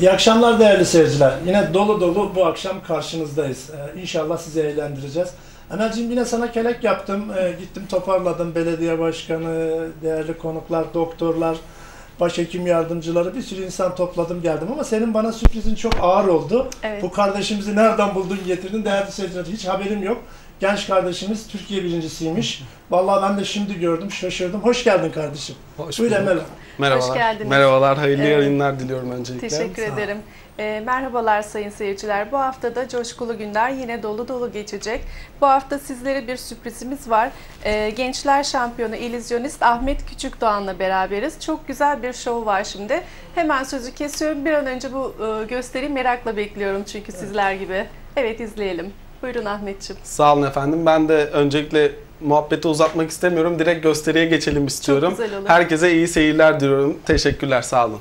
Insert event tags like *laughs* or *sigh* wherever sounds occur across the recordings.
İyi akşamlar değerli seyirciler. Yine dolu dolu bu akşam karşınızdayız. Ee, inşallah sizi eğlendireceğiz. Emel'ciğim yine sana kelek yaptım. Ee, gittim toparladım. Belediye başkanı, değerli konuklar, doktorlar, başhekim yardımcıları bir sürü insan topladım geldim. Ama senin bana sürprizin çok ağır oldu. Evet. Bu kardeşimizi nereden buldun getirdin değerli seyirciler. Hiç haberim yok. Genç kardeşimiz Türkiye birincisiymiş. Vallahi ben de şimdi gördüm, şaşırdım. Hoş geldin kardeşim. Hoş Buyur. Emel. Merhabalar. Hoş geldiniz. Merhabalar, hayırlı Evet. yayınlar diliyorum öncelikle. Teşekkür ederim. Ee, merhabalar sayın seyirciler. Bu hafta da coşkulu günler yine dolu dolu geçecek. Bu hafta sizlere bir sürprizimiz var. Ee, Gençler şampiyonu illüzyonist Ahmet Küçükdoğan'la beraberiz. Çok güzel bir şov var şimdi. Hemen sözü kesiyorum. Bir an önce bu e, gösteriyi merakla bekliyorum çünkü sizler gibi. Evet izleyelim. Buyurun Ahmetciğim. Sağ olun efendim. Ben de öncelikle muhabbeti uzatmak istemiyorum. Direkt gösteriye geçelim istiyorum. güzel olur. Herkese iyi seyirler diliyorum. Teşekkürler, sağ olun.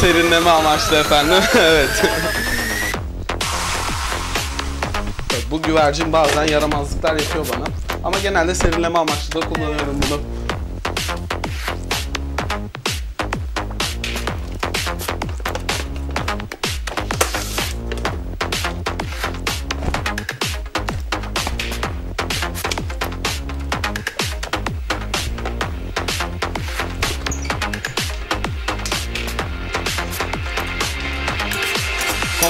Serinleme amaçlı efendim. *laughs* evet. Bu güvercin bazen yaramazlıklar yapıyor bana. Ama genelde serinleme amaçlı da kullanıyorum bunu.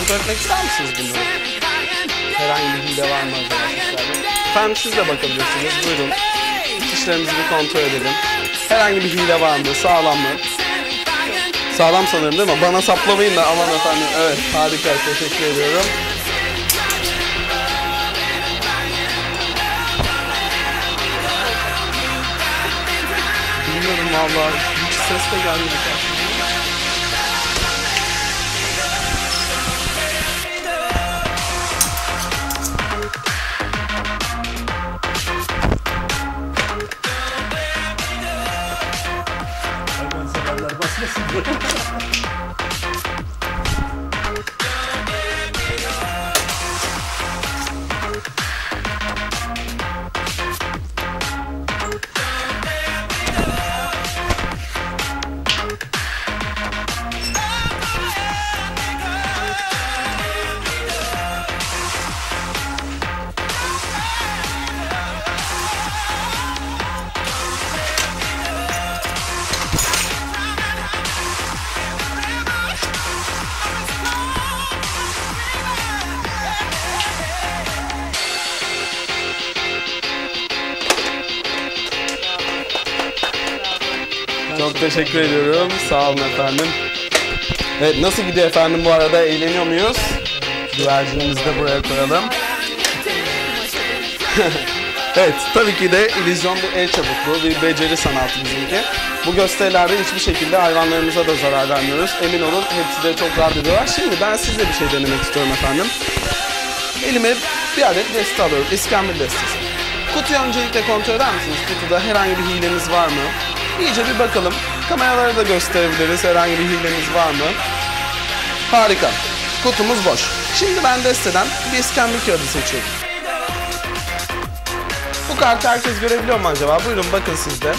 Kontrol etmek ister misiniz bunları? Herhangi bir hile var mı sizlerde? Efendim siz de bakabilirsiniz. Buyurun. İşlerimizi bir kontrol edelim. Herhangi bir hile var mı? Sağlam mı? Sağlam sanırım değil mi? Bana saplamayın da aman efendim. Evet harika. Teşekkür ediyorum. Bilmiyorum valla. Hiç ses de gelmedi. Teşekkür ediyorum. Sağ olun efendim. Evet nasıl gidiyor efendim bu arada? Eğleniyor muyuz? Güvercinimizi de buraya koyalım. *laughs* evet tabii ki de illüzyon bir el çabukluğu, bir beceri sanatı bizimki. Bu gösterilerde hiçbir şekilde hayvanlarımıza da zarar vermiyoruz. Emin olun hepsi de çok rahat ediyorlar. Şimdi ben sizle bir şey denemek istiyorum efendim. Elime bir adet deste alıyorum. İskambil destesi. Kutuyu öncelikle kontrol eder misiniz? Kutuda herhangi bir hilemiz var mı? İyice bir bakalım. Kameralara da gösterebiliriz. Herhangi bir hilemiz var mı? Harika. Kutumuz boş. Şimdi ben desteden bir iskambil kağıdı seçiyorum. Bu kartı herkes görebiliyor mu acaba? Buyurun bakın siz de.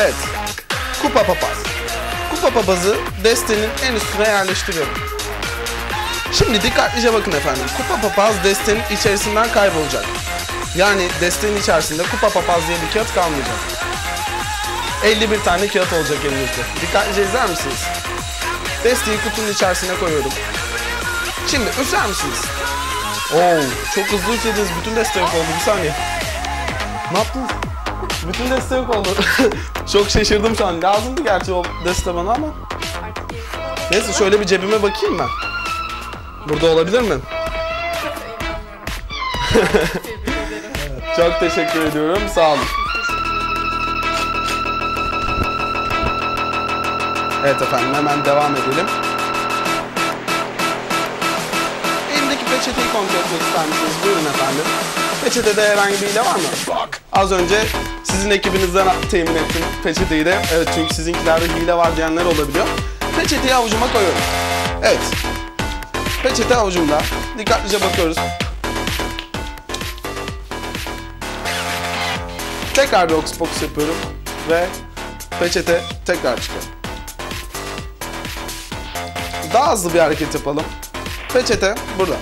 Evet. Kupa papaz. Kupa papazı destenin en üstüne yerleştiriyorum. Şimdi dikkatlice bakın efendim. Kupa papaz destenin içerisinden kaybolacak. Yani destenin içerisinde kupa papaz diye bir kağıt kalmayacak. 51 tane kağıt olacak elinizde. Dikkatlice izler misiniz? Desteği kutunun içerisine koyuyorum. Şimdi üfler misiniz? Oo, çok hızlı üflediniz. Bütün deste yok oldu. Bir saniye. Ne yaptınız? Bütün deste yok oldu. *laughs* çok şaşırdım şu an. Lazımdı gerçi o deste bana ama. Neyse şöyle bir cebime bakayım ben. Burada olabilir mi? *laughs* Çok teşekkür ediyorum. Sağ olun. Evet efendim hemen devam edelim. Elimdeki peçeteyi kontrol etmek ister misiniz? Buyurun efendim. Peçetede herhangi bir hile var mı? Bak. Az önce sizin ekibinizden temin ettim peçeteyi de. Evet çünkü sizinkilerde hile var diyenler olabiliyor. Peçeteyi avucuma koyuyorum. Evet. Peçete avucumda. Dikkatlice bakıyoruz. Tekrar bir oks yapıyorum ve peçete tekrar çıkıyor. Daha hızlı bir hareket yapalım. Peçete burada.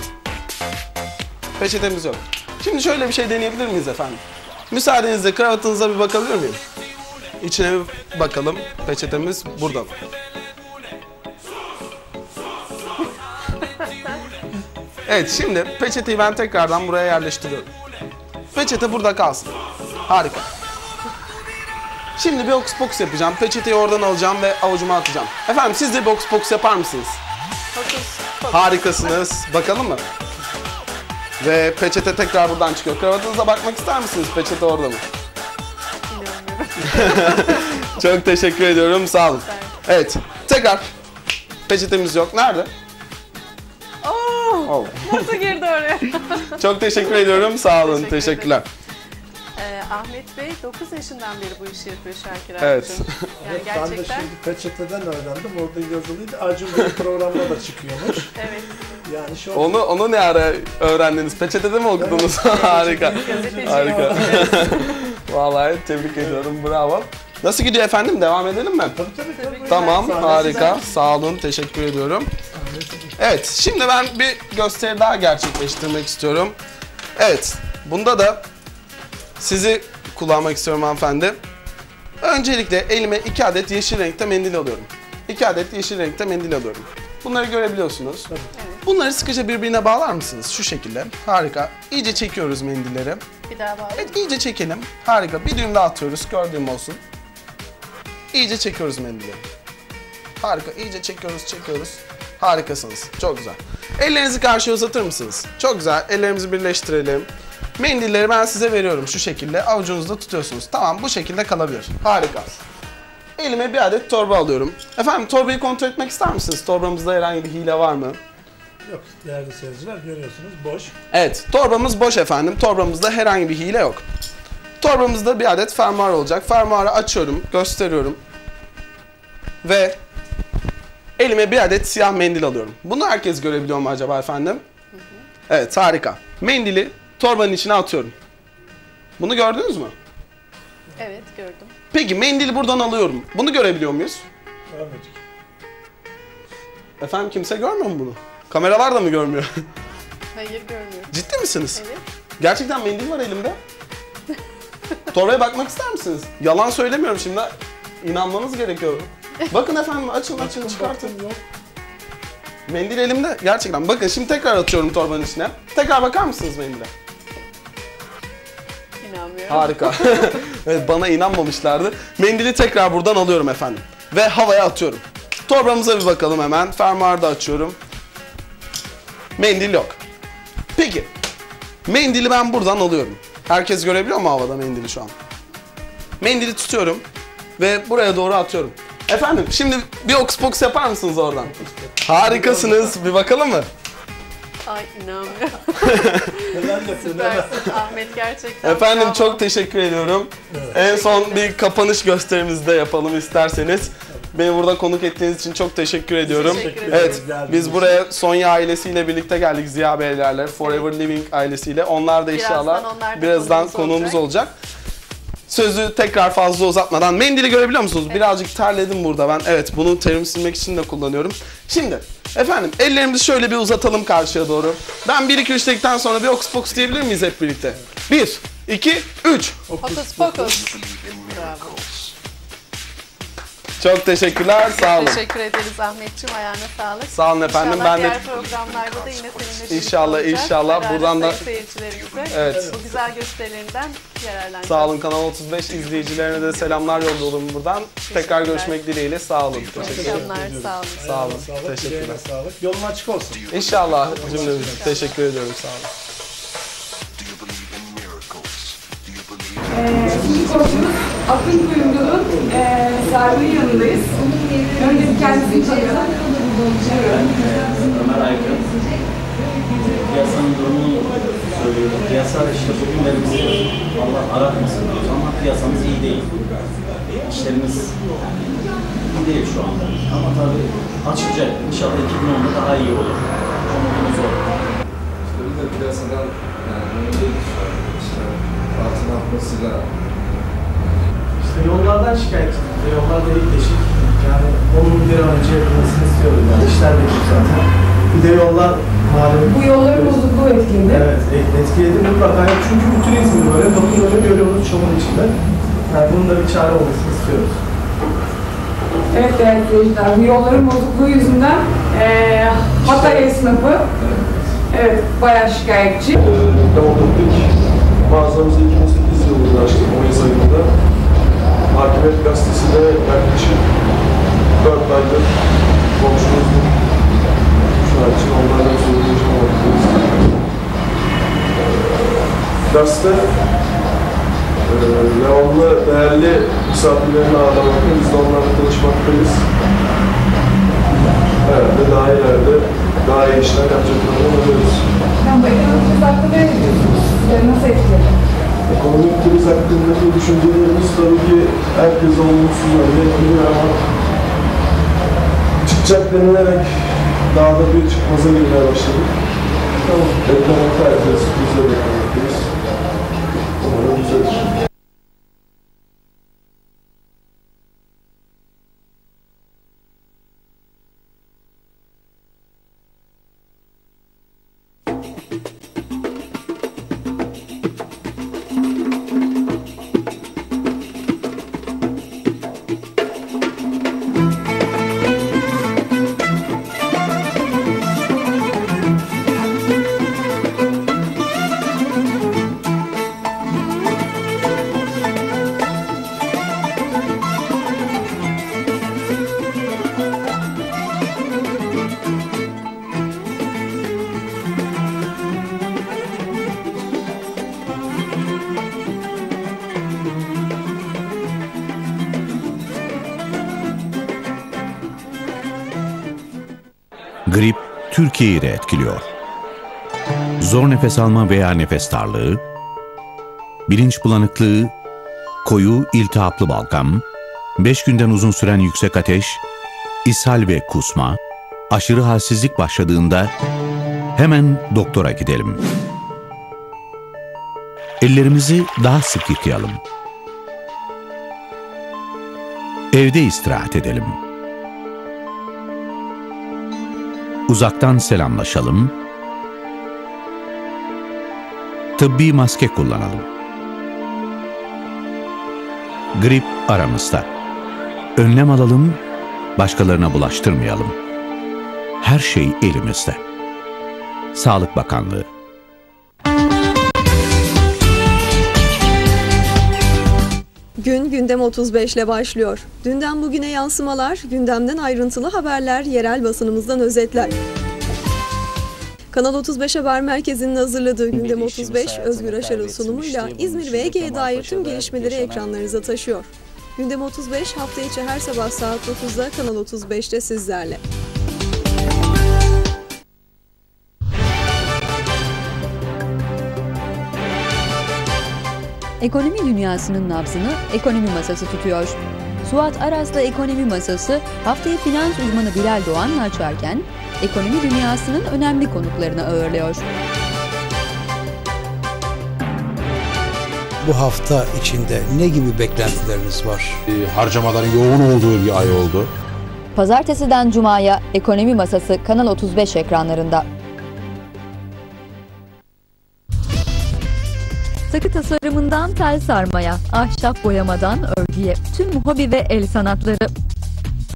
Peçetemiz yok. Şimdi şöyle bir şey deneyebilir miyiz efendim? Müsaadenizle kravatınıza bir bakabilir miyim? İçine bir bakalım. Peçetemiz burada? *laughs* Evet şimdi peçeteyi ben tekrardan buraya yerleştiriyorum. Peçete burada kalsın. Harika. Şimdi bir oks poks yapacağım. Peçeteyi oradan alacağım ve avucuma atacağım. Efendim siz de bir oks poks yapar mısınız? Harikasınız. Bakalım mı? Ve peçete tekrar buradan çıkıyor. Kravatınıza bakmak ister misiniz? Peçete orada mı? *laughs* Çok teşekkür ediyorum. Sağ olun. Evet. Tekrar. Peçetemiz yok. Nerede? Oo, Oh. nasıl girdi oraya? Çok teşekkür ediyorum. Sağ olun. Teşekkür Teşekkürler. Ahmet Bey 9 yaşından beri bu işi yapıyor Şakir Evet. abicim. Yani Evet, ben de gerçekten şimdi peçeteden öğrendim. Orada yazılıydı. Acun Bey programına da çıkıyormuş. *laughs* evet. Yani şu Onu onu ne ara öğrendiniz? Peçetede mi okudunuz? *laughs* Harika. Gazeteci. Harika. *laughs* Vallahi tebrik ediyorum. Bravo. Nasıl gidiyor efendim? Devam edelim mi? Tabii tabii tabii. Tamam, Sahnesi harika. Sağ olun, teşekkür ediyorum. Evet, şimdi ben bir gösteri daha gerçekleştirmek istiyorum. Evet, bunda da sizi kullanmak istiyorum hanımefendi. Öncelikle elime iki adet yeşil renkte mendil alıyorum. İki adet yeşil renkte mendil alıyorum. Bunları görebiliyorsunuz. Tabii. Bunları sıkıca birbirine bağlar mısınız? Şu şekilde. Harika. İyice çekiyoruz mendilleri. Bir daha bağlı. Evet iyice çekelim. Harika. Bir düğüm daha atıyoruz. Gördüğüm olsun. İyice çekiyoruz mendili. Harika. İyice çekiyoruz, çekiyoruz. Harikasınız. Çok güzel. Ellerinizi karşıya uzatır mısınız? Çok güzel. Ellerimizi birleştirelim. Mendilleri ben size veriyorum şu şekilde. Avucunuzda tutuyorsunuz. Tamam bu şekilde kalabilir. Harika. Elime bir adet torba alıyorum. Efendim torbayı kontrol etmek ister misiniz? Torbamızda herhangi bir hile var mı? Yok değerli seyirciler görüyorsunuz boş. Evet, torbamız boş efendim. Torbamızda herhangi bir hile yok. Torbamızda bir adet fermuar olacak. Fermuarı açıyorum, gösteriyorum. Ve elime bir adet siyah mendil alıyorum. Bunu herkes görebiliyor mu acaba efendim? Evet, harika. Mendili torbanın içine atıyorum. Bunu gördünüz mü? Evet gördüm. Peki mendili buradan alıyorum. Bunu görebiliyor muyuz? Görmedik. Efendim kimse görmüyor mu bunu? Kameralar da mı görmüyor? *laughs* Hayır görmüyorum. Ciddi misiniz? Evet. Gerçekten mendil var elimde. Torbaya bakmak ister misiniz? Yalan söylemiyorum şimdi. İnanmanız gerekiyor. Bakın efendim açın açın çıkartın. Mendil elimde. Gerçekten. Bakın şimdi tekrar atıyorum torbanın içine. Tekrar bakar mısınız mendile? İnanmıyorum. Harika. *laughs* evet bana inanmamışlardı. Mendili tekrar buradan alıyorum efendim. Ve havaya atıyorum. Torbamıza bir bakalım hemen. Fermuarı da açıyorum. Mendil yok. Peki. Mendili ben buradan alıyorum. Herkes görebiliyor mu havada mendili şu an? Mendili tutuyorum ve buraya doğru atıyorum. Efendim şimdi bir oks poks yapar mısınız oradan? Harikasınız. Bir bakalım mı? Ay inanmıyorum. *laughs* Süpersin Ahmet gerçekten. Efendim bravo. çok teşekkür ediyorum. En son bir kapanış gösterimizi de yapalım isterseniz. Beni burada konuk ettiğiniz için çok teşekkür ediyorum. Teşekkür ederiz. Evet, Geldiğiniz biz buraya Sonya ailesiyle birlikte geldik Ziya Beylerle, Forever Living ailesiyle. Onlar da Birazdan inşallah onlar da birazdan konuğumuz konuğumuz olacak. Sözü tekrar fazla uzatmadan mendili görebiliyor musunuz? Birazcık terledim burada ben. Evet bunu terimi silmek için de kullanıyorum. Şimdi efendim ellerimizi şöyle bir uzatalım karşıya doğru. Ben 1 2 3 dedikten sonra bir oks poks diyebilir miyiz hep birlikte? 1 2 3 Hokus pokus. Çok teşekkürler. Sağ olun. Teşekkür ederiz Ahmetciğim. Ayağına sağlık. Sağ olun efendim. İnşallah Ben de diğer programlarda da yine seninle İnşallah, inşallah. Buradan da- seyircilerimize Evet. bu güzel gösterilerinden yararlanacağız. Sağ olun Kanal 35 izleyicilerine de selamlar yolluyorum buradan. Tekrar görüşmek dileğiyle. Sağ olun. Teşekkür ederim. Akşamlar, sağ olun. Sağ olun. Sağlık, Teşekkürler. sağlık. Yolun açık olsun. İnşallah cümlemiz. Teşekkür ediyorum. Sağ olun. Koçumuz Akın Kuyumcu'nun e, servis yanındayız. Önce bir kendisini tanıyalım. Ömer Aykın. Piyasanın durumunu söylüyorum. Piyasa işte bugünleri bizi Allah aratmasın diyoruz ama piyasamız iyi değil. İşlerimiz iyi değil şu anda. Ama tabii açılacak. İnşallah 2010'da daha iyi olur. Umudumuz o. İşte biz de piyasadan yani an. İşte altın atmasıyla İşte yollardan şikayetçiyim. Yollar delik deşik. Yani onun bir an önce yapılmasını istiyorum. Yani işler de yok zaten. Bir de yollar malum. Bu yolların bozukluğu etkiledi. Evet, et- etkiledi mutlaka. Yani çünkü bütün İzmir böyle. Bakın öyle görüyoruz çamur içinde. Yani bunun da bir çare olmasını istiyoruz. Evet değerli seyirciler, bu yolların bozukluğu yüzünden e, Hatay esnafı evet bayağı şikayetçi. Demokratik mağazamızı 2008 yılında açtık Mayıs ayında. Hakimiyet Gazetesi de yaklaşık 4 aydır komşumuzun şu an için onlardan sorun yaşamaktayız. Gazete e, devamlı değerli misafirlerini ağırlamakta, biz de onlarla tanışmaktayız. Herhalde daha ileride daha iyi işler yapacaklarını umuyoruz. Yani bu ekonomik hakkında ne diyorsunuz? Nasıl etkiledi? Ekonomik kriz hakkındaki düşüncelerimiz tabii ki herkes olumsuz yönde etkiliyor ama çıkacak denilerek daha da bir çıkmaza girmeye başladık. Tamam. Beklemekte herkes, biz de beklemekteyiz. Umarım düzelir. Grip Türkiye'yi de etkiliyor. Zor nefes alma veya nefes darlığı, bilinç bulanıklığı, koyu iltihaplı balgam, 5 günden uzun süren yüksek ateş, ishal ve kusma, aşırı halsizlik başladığında hemen doktora gidelim. Ellerimizi daha sık yıkayalım. Evde istirahat edelim. Uzaktan selamlaşalım. Tıbbi maske kullanalım. Grip aramızda. Önlem alalım, başkalarına bulaştırmayalım. Her şey elimizde. Sağlık Bakanlığı Gün gündem 35 ile başlıyor. Dünden bugüne yansımalar, gündemden ayrıntılı haberler, yerel basınımızdan özetler. Kanal 35 Haber Merkezi'nin hazırladığı Gündem 35 Özgür Aşar'ın sunumuyla İzmir ve Ege'ye dair tüm gelişmeleri ekranlarınıza taşıyor. Gündem 35 hafta içi her sabah saat 9'da Kanal 35'te sizlerle. Ekonomi dünyasının nabzını ekonomi masası tutuyor. Suat Aras'la ekonomi masası haftayı finans uzmanı Bilal Doğan'la açarken ekonomi dünyasının önemli konuklarını ağırlıyor. Bu hafta içinde ne gibi beklentileriniz var? harcamaların yoğun olduğu bir ay oldu. Pazartesiden Cuma'ya ekonomi masası Kanal 35 ekranlarında. Takı tasarımından tel sarmaya, ahşap boyamadan örgüye, tüm hobi ve el sanatları.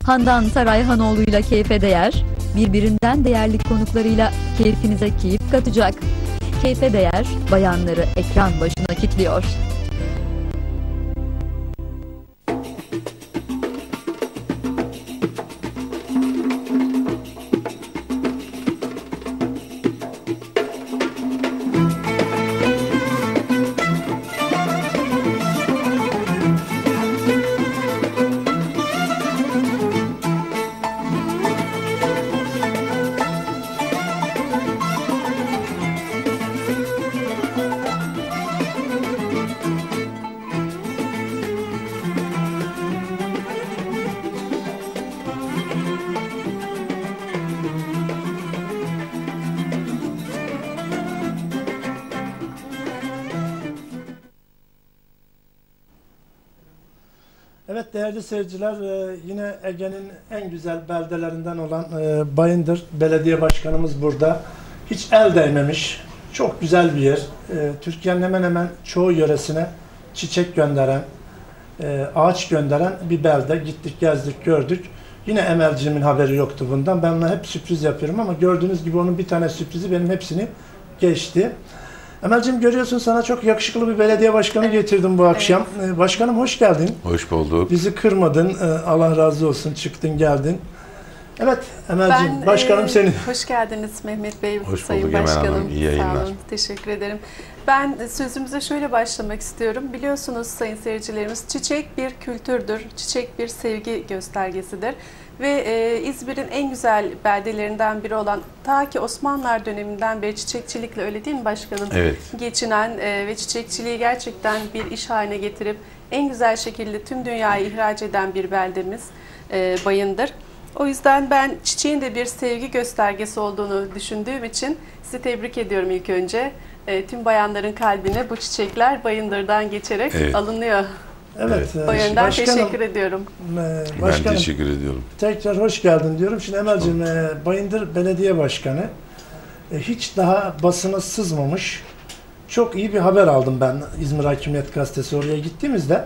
Handan Sarayhanoğlu ile keyfe değer, birbirinden değerli konuklarıyla keyfinize keyif katacak. Keyfe değer, bayanları ekran başına kilitliyor. Değerli seyirciler e, yine Ege'nin en güzel beldelerinden olan e, Bayındır Belediye Başkanımız burada. Hiç el değmemiş. Çok güzel bir yer. E, Türkiye'nin hemen hemen çoğu yöresine çiçek gönderen, ağaç gönderen bir belde. Gittik, gezdik, gördük. Yine Emelciğimin haberi yoktu bundan. Ben ona hep sürpriz yapıyorum ama gördüğünüz gibi onun bir tane sürprizi benim hepsini geçti. Emel'cim görüyorsun sana çok yakışıklı bir belediye başkanı getirdim bu akşam. Ee, Başkanım hoş geldin. Hoş bulduk. Bizi kırmadın. Ee, Allah razı olsun. Çıktın geldin. Evet Emel'cim Ben, başkanım e, senin. Hoş geldiniz Mehmet Bey, Hoş Sayın bulduk Emel Başkanım. Hanım, iyi yayınlar. Sağ olun, teşekkür ederim. Ben sözümüze şöyle başlamak istiyorum. Biliyorsunuz sayın seyircilerimiz çiçek bir kültürdür, çiçek bir sevgi göstergesidir. Ve e, İzmir'in en güzel beldelerinden biri olan ta ki Osmanlılar döneminden beri çiçekçilikle öyle değil mi başkanım? Evet. Geçinen e, ve çiçekçiliği gerçekten bir iş haline getirip en güzel şekilde tüm dünyaya ihraç eden bir beldemiz e, Bayındır. O yüzden ben çiçeğin de bir sevgi göstergesi olduğunu düşündüğüm için sizi tebrik ediyorum ilk önce. E, tüm bayanların kalbine bu çiçekler Bayındır'dan geçerek Evet. alınıyor. Evet. e, O yönden başkanım, teşekkür ediyorum. e, Ben başkanım teşekkür ediyorum. tekrar hoş geldin diyorum. Şimdi Emel'cim e, Bayındır Belediye Başkanı e, hiç daha basına sızmamış. Çok iyi bir haber aldım ben İzmir Hakimiyet Gazetesi oraya gittiğimizde.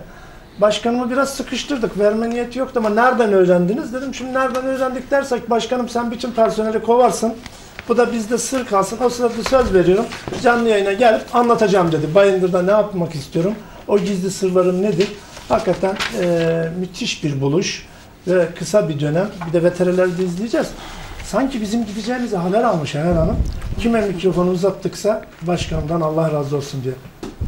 Başkanımı biraz sıkıştırdık. Verme niyeti yoktu ama nereden öğrendiniz? Dedim şimdi nereden öğrendik dersek başkanım sen bütün personeli kovarsın. Bu da bizde sır kalsın. O sırada söz veriyorum. Canlı yayına gelip anlatacağım dedi. Bayındır'da ne yapmak istiyorum? O gizli sırlarım nedir? Hakikaten eee, müthiş bir buluş ve kısa bir dönem. Bir de veterinerleri de izleyeceğiz. Sanki bizim gideceğimizi haber almış Ener Hanım. Kime mikrofonu uzattıksa başkanımdan Allah razı olsun diye.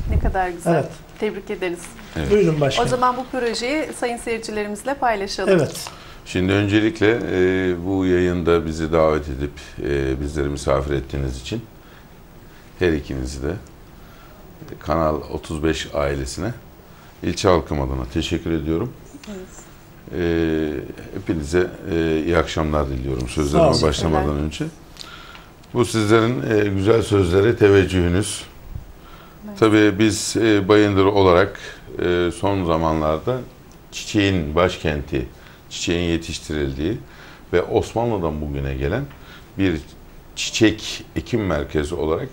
Ne kadar güzel. Evet. Tebrik ederiz. Evet. Buyurun başkanım. O zaman bu projeyi sayın seyircilerimizle paylaşalım. Evet. Şimdi öncelikle e, bu yayında bizi davet edip e, bizleri misafir ettiğiniz için her ikinizi de e, Kanal 35 ailesine ilçe halkım adına teşekkür ediyorum. E, hepinize e, iyi akşamlar diliyorum sözlerime başlamadan önce. Bu sizlerin e, güzel sözlere teveccühünüz. Tabii biz e, Bayındır olarak e, son zamanlarda çiçeğin başkenti, çiçeğin yetiştirildiği ve Osmanlı'dan bugüne gelen bir çiçek ekim merkezi olarak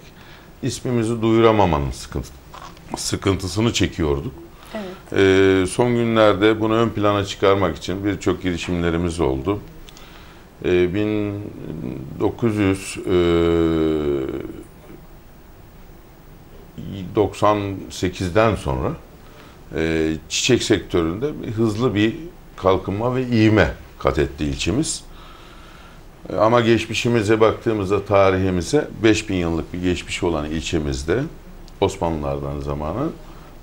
ismimizi duyuramamanın sıkıntı, sıkıntısını çekiyorduk. Evet. E, son günlerde bunu ön plana çıkarmak için birçok girişimlerimiz oldu. E, 1900 e, 98'den sonra e, çiçek sektöründe hızlı bir kalkınma ve ivme kat etti ilçemiz. Ama geçmişimize baktığımızda tarihimize 5000 yıllık bir geçmiş olan ilçemizde Osmanlılardan zamanı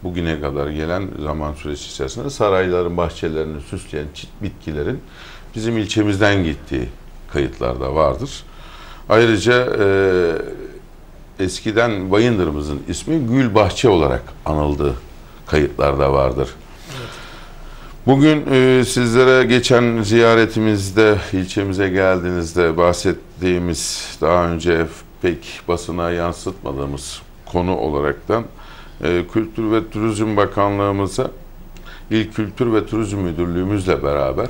bugüne kadar gelen zaman süresi içerisinde sarayların bahçelerini süsleyen çit bitkilerin bizim ilçemizden gittiği kayıtlarda vardır. Ayrıca e, eskiden Bayındır'ımızın ismi Gül Bahçe olarak anıldığı kayıtlarda vardır. Bugün e, sizlere geçen ziyaretimizde ilçemize geldiğinizde bahsettiğimiz daha önce pek basına yansıtmadığımız konu olaraktan e, Kültür ve Turizm Bakanlığımıza İl Kültür ve Turizm Müdürlüğümüzle beraber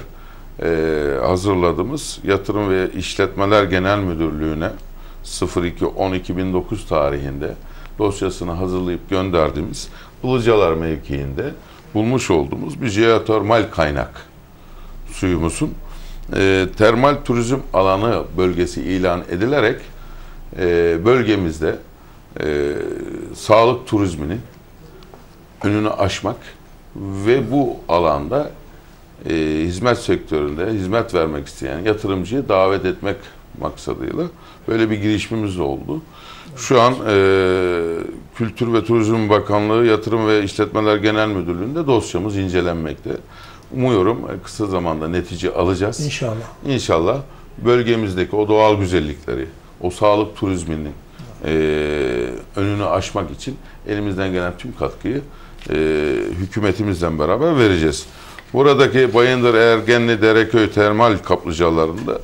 e, hazırladığımız Yatırım ve İşletmeler Genel Müdürlüğü'ne 02-12-2009 tarihinde dosyasını hazırlayıp gönderdiğimiz Ilıcalar mevkiinde bulmuş olduğumuz bir jeotermal kaynak suyumuzun e, termal turizm alanı bölgesi ilan edilerek e, bölgemizde e, sağlık turizminin önünü aşmak ve bu alanda e, hizmet sektöründe hizmet vermek isteyen yatırımcıyı davet etmek maksadıyla böyle bir girişimimiz oldu. Şu an e, Kültür ve Turizm Bakanlığı Yatırım ve İşletmeler Genel Müdürlüğü'nde dosyamız incelenmekte. Umuyorum e, kısa zamanda netice alacağız. İnşallah. İnşallah bölgemizdeki o doğal güzellikleri, o sağlık turizminin e, önünü aşmak için elimizden gelen tüm katkıyı e, hükümetimizle beraber vereceğiz. Buradaki Bayındır Ergenli Dereköy termal kaplıcalarında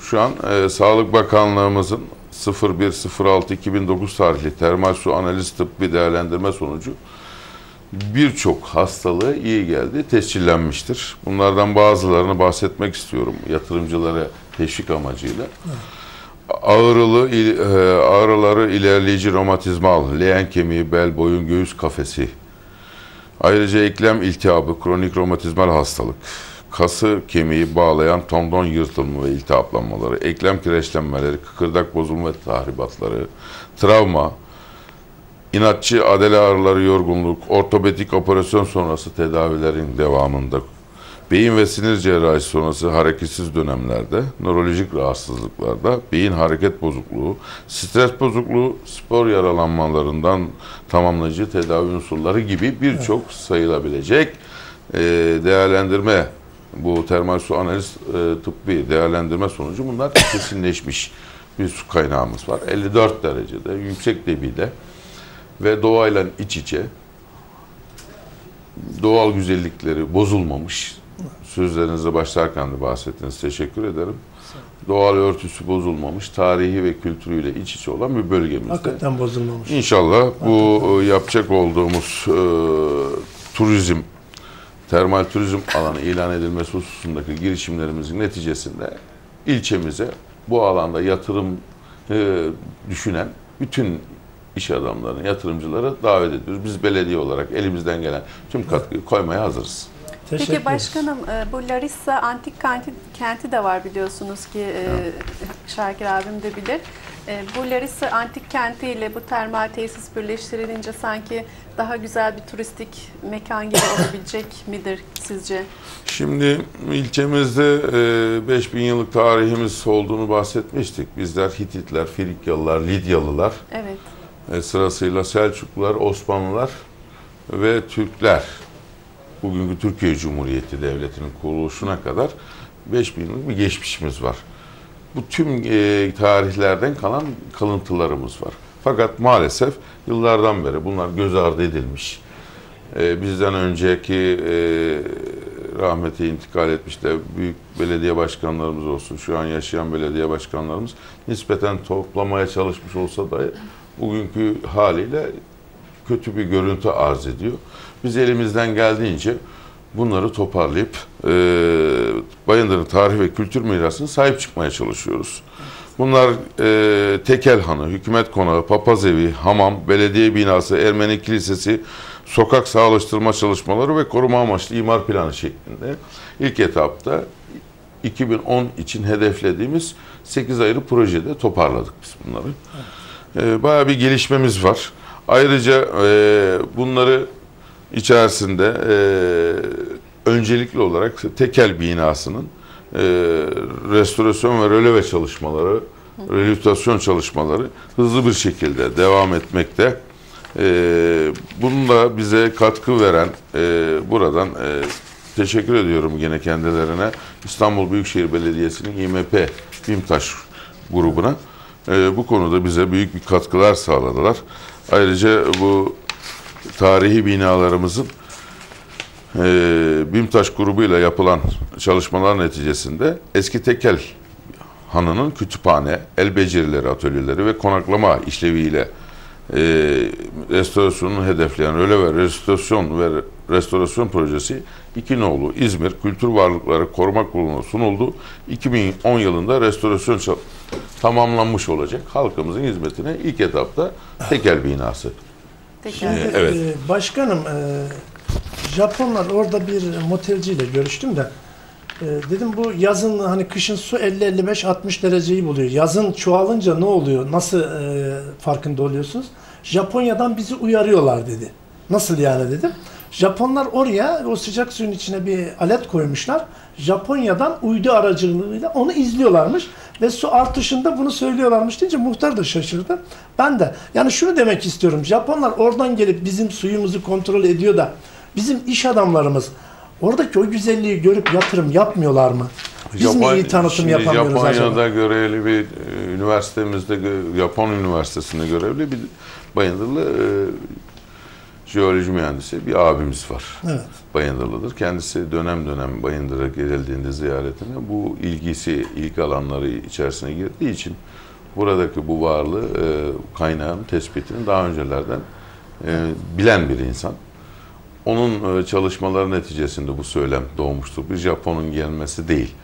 şu an e, Sağlık Bakanlığımızın 01.06.2009 tarihli termal su analiz tıbbi değerlendirme sonucu birçok hastalığı iyi geldi, tescillenmiştir. Bunlardan bazılarını bahsetmek istiyorum yatırımcılara teşvik amacıyla. Ağrılı, il- e, ağrıları ilerleyici romatizmal, leğen kemiği, bel, boyun, göğüs kafesi. Ayrıca eklem iltihabı, kronik romatizmal hastalık. Kası kemiği bağlayan tendon yırtılma ve iltihaplanmaları, eklem kireçlenmeleri, kıkırdak bozulma ve tahribatları, travma, inatçı adele ağrıları, yorgunluk, ortopedik operasyon sonrası tedavilerin devamında, beyin ve sinir cerrahisi sonrası hareketsiz dönemlerde, nörolojik rahatsızlıklarda, beyin hareket bozukluğu, stres bozukluğu, spor yaralanmalarından tamamlayıcı tedavi unsurları gibi birçok sayılabilecek değerlendirme, bu termal su analiz e, tıbbi değerlendirme sonucu bunlar *coughs* kesinleşmiş bir su kaynağımız var. 54 derecede, yüksek debide ve doğayla iç içe doğal güzellikleri bozulmamış. Sözlerinize başlarken de bahsettiniz. Teşekkür ederim. Doğal örtüsü bozulmamış, tarihi ve kültürüyle iç içe olan bir bölgemizde. Hakikaten bozulmamış. İnşallah bu e, yapacak olduğumuz e, turizm, termal turizm alanı ilan edilmesi hususundaki girişimlerimizin neticesinde ilçemize bu alanda yatırım e, düşünen bütün iş adamlarını, yatırımcıları davet ediyoruz. Biz belediye olarak elimizden gelen tüm katkıyı koymaya hazırız. Teşekkür Peki başkanım e, bu Larissa Antik Kenti, kenti de var biliyorsunuz ki e, Şakir abim de bilir. E, Bu Larissa Antik Kenti ile bu termal tesis birleştirilince sanki daha güzel bir turistik mekan gibi *coughs* olabilecek midir sizce? Şimdi ilçemizde e, 5000 yıllık tarihimiz olduğunu bahsetmiştik. Bizler Hititler, Frikyalılar, Lidyalılar, Evet. e, sırasıyla Selçuklular, Osmanlılar ve Türkler bugünkü Türkiye Cumhuriyeti Devleti'nin kuruluşuna kadar 5000 yıllık bir geçmişimiz var. Bu tüm e, tarihlerden kalan kalıntılarımız var. Fakat maalesef yıllardan beri bunlar göz ardı edilmiş. E, bizden önceki e, rahmete intikal etmiş de büyük belediye başkanlarımız olsun, şu an yaşayan belediye başkanlarımız nispeten toplamaya çalışmış olsa dahi bugünkü haliyle kötü bir görüntü arz ediyor. Biz elimizden geldiğince bunları toparlayıp e, Bayındır'ın tarih ve kültür mirasına sahip çıkmaya çalışıyoruz. Bunlar e, Tekel Hanı, Hükümet Konağı, Papaz Evi, Hamam, Belediye Binası, Ermeni Kilisesi, sokak sağlaştırma çalışmaları ve koruma amaçlı imar planı şeklinde ilk etapta 2010 için hedeflediğimiz 8 ayrı projede toparladık biz bunları. E, bayağı bir gelişmemiz var. Ayrıca e, bunları içerisinde e, öncelikli olarak Tekel binasının e, restorasyon ve röleve çalışmaları, rehabilitasyon çalışmaları hızlı bir şekilde devam etmekte. E, bunun da bize katkı veren e, buradan e, teşekkür ediyorum yine kendilerine. İstanbul Büyükşehir Belediyesi'nin İMP BİMTAŞ grubuna e, bu konuda bize büyük bir katkılar sağladılar. Ayrıca bu tarihi binalarımızın e, BİMTAŞ grubuyla yapılan çalışmalar neticesinde eski tekel hanının kütüphane, el becerileri atölyeleri ve konaklama işleviyle e, restorasyonunu hedefleyen röle ve restorasyon ve restorasyon projesi İki nolu İzmir Kültür Varlıkları Koruma Kurulu'na sunuldu. 2010 yılında restorasyon tamamlanmış olacak. Halkımızın hizmetine ilk etapta tekel binası. Teşekkür Ee, evet. Ee, başkanım, e, Japonlar orada bir motelciyle görüştüm de Ee, dedim bu yazın hani kışın su 50-55-60 dereceyi buluyor. Yazın çoğalınca ne oluyor? Nasıl e, farkında oluyorsunuz? Japonya'dan bizi uyarıyorlar dedi. Nasıl yani dedim. Japonlar oraya o sıcak suyun içine bir alet koymuşlar. Japonya'dan uydu aracılığıyla onu izliyorlarmış ve su artışında bunu söylüyorlarmış deyince muhtar da şaşırdı. Ben de yani şunu demek istiyorum. Japonlar oradan gelip bizim suyumuzu kontrol ediyor da bizim iş adamlarımız oradaki o güzelliği görüp yatırım yapmıyorlar mı? Biz mi iyi tanıtım yapamıyoruz Japonya'da acaba? görevli bir e, üniversitemizde Japon üniversitesinde görevli bir Bayındırlı e, jeoloji mühendisi bir abimiz var. Evet. Bayındırlıdır. Kendisi dönem dönem Bayındır'a geldiğinde ziyaretine bu ilgisi ilk alanları içerisine girdiği için buradaki bu varlığı e, kaynağın tespitini daha öncelerden e, bilen bir insan. Onun e, çalışmaları neticesinde bu söylem doğmuştur. Bir Japon'un gelmesi değil.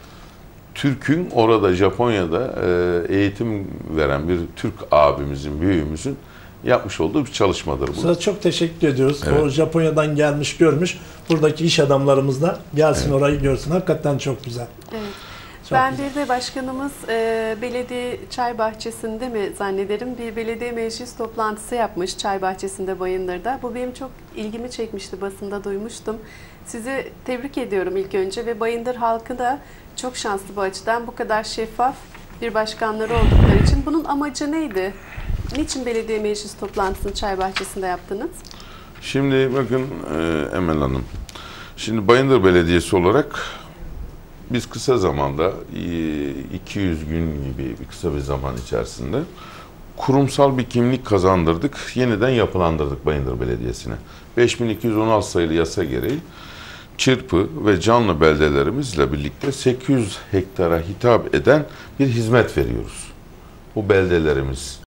Türk'ün orada Japonya'da e, eğitim veren bir Türk abimizin, büyüğümüzün yapmış olduğu bir çalışmadır bu. Size çok teşekkür ediyoruz. Evet. O Japonya'dan gelmiş görmüş. Buradaki iş adamlarımız da gelsin orayı görsün. Hakikaten çok güzel. Evet. Çok ben güzel. bir de başkanımız e, belediye çay bahçesinde mi zannederim bir belediye meclis toplantısı yapmış çay bahçesinde Bayındır'da. Bu benim çok ilgimi çekmişti basında duymuştum. Sizi tebrik ediyorum ilk önce ve Bayındır halkı da çok şanslı bu açıdan bu kadar şeffaf bir başkanları oldukları için. Bunun amacı neydi? Niçin belediye meclis toplantısını çay bahçesinde yaptınız? Şimdi bakın e, Emel Hanım. Şimdi Bayındır Belediyesi olarak biz kısa zamanda e, 200 gün gibi bir kısa bir zaman içerisinde kurumsal bir kimlik kazandırdık. Yeniden yapılandırdık Bayındır Belediyesi'ne. 5216 sayılı yasa gereği Çırpı ve Canlı beldelerimizle birlikte 800 hektara hitap eden bir hizmet veriyoruz. Bu beldelerimiz